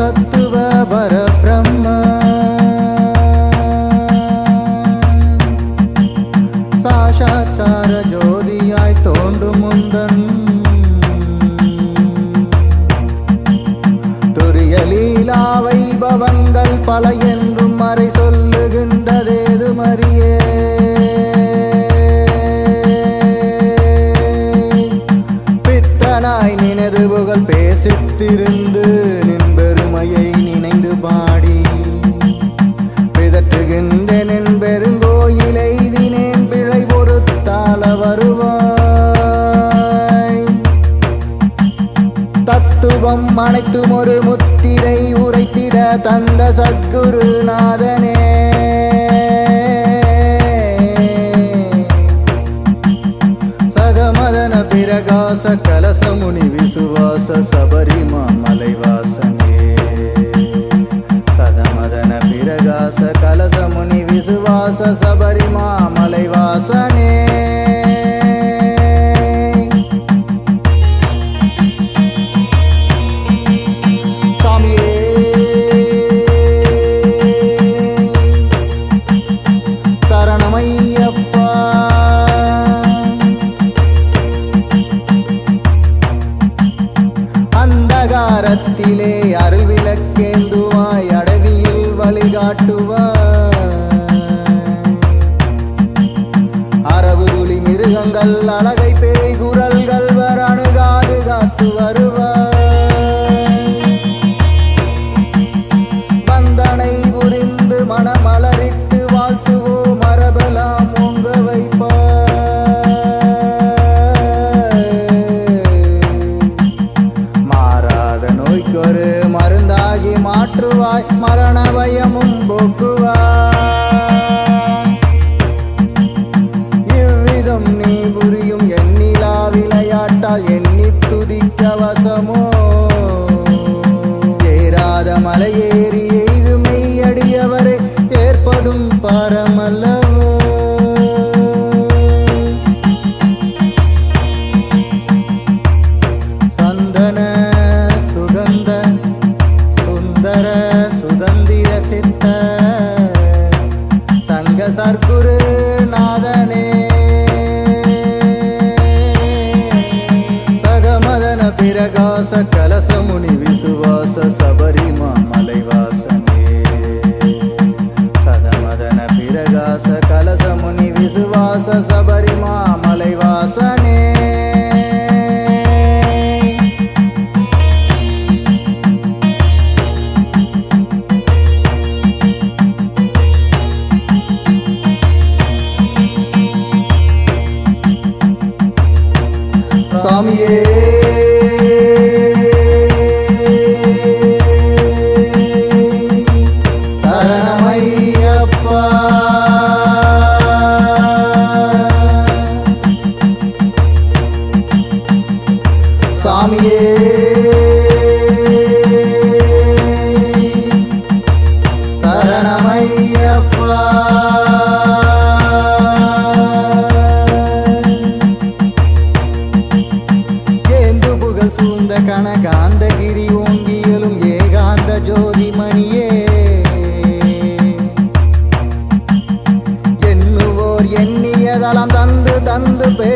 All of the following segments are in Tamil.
சத்துவ பரவ அனைத்தும் ஒரு முத்திரை உரைத்திட தந்த சத்குருநாதனே சகமதன பிரகாச அந்தகாரத்திலே அருள் விளக்கேந்துவாய் வழிகாட்டுவார் வழிகாட்டுவாய். அரவுருளி மிருகங்கள் அழக மலையேறி எய்துமை அடியவரை ஏற்பதும் பாரமல்லவோ. சந்தன சுகந்த சுந்தர சுதந்திர சித்த சங்க சர்க்குரு சாமியே காந்தகிரி ஓங்கியலும் ஏகாந்த ஜோதி மணியே எண்ணுவோர் எண்ணியதலம் தந்து தந்து பே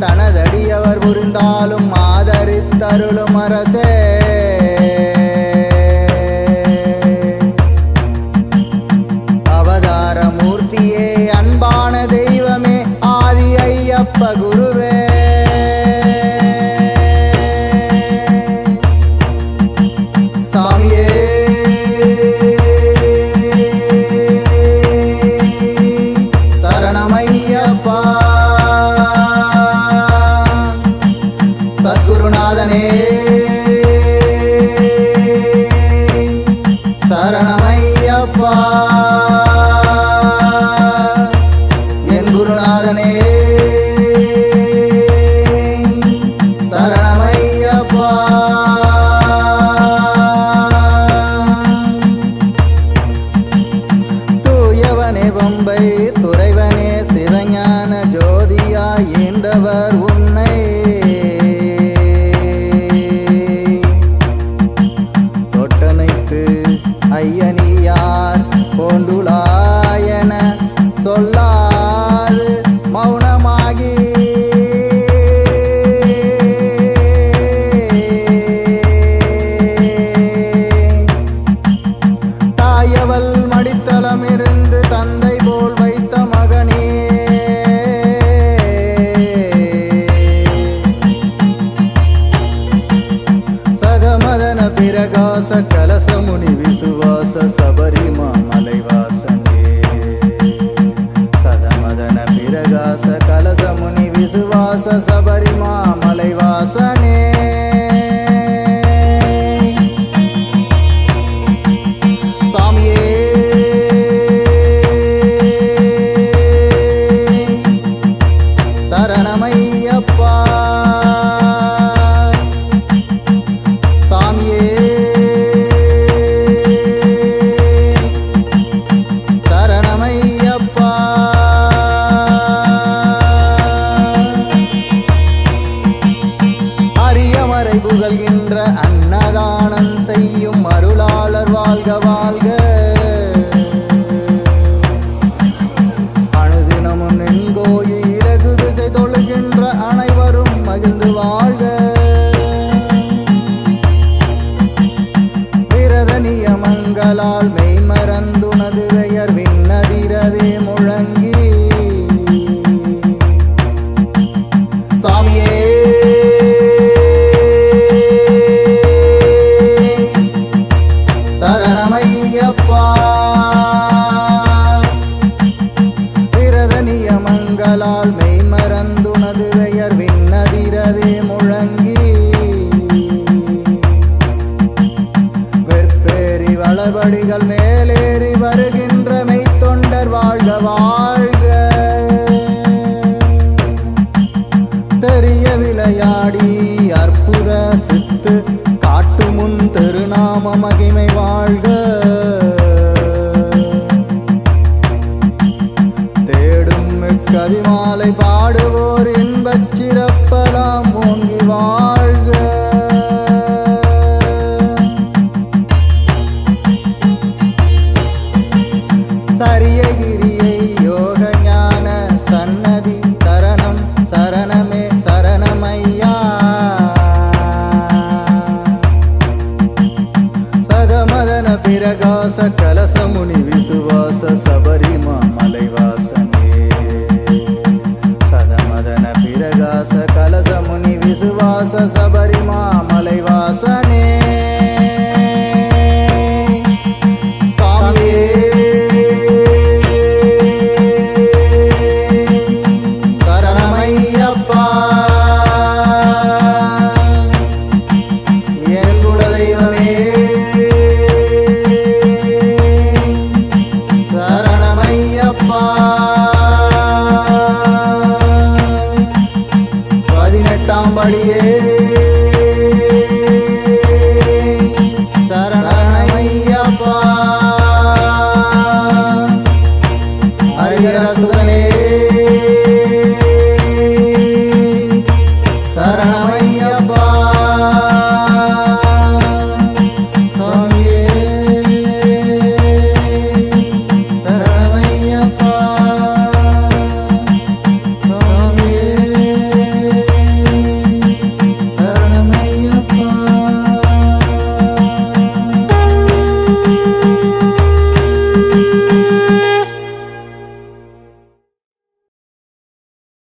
தனதடியவர் புரிந்தாலும் ஆதரித்தருளும் அரசே. అయ్యని கரங்களால் மெய்ம வாழ்க. தேடும் கதிமாலை பாடுவோர் இன்பச் சிறப்பலாம் ஓங்கி வாழ் দাঁড়িয়ে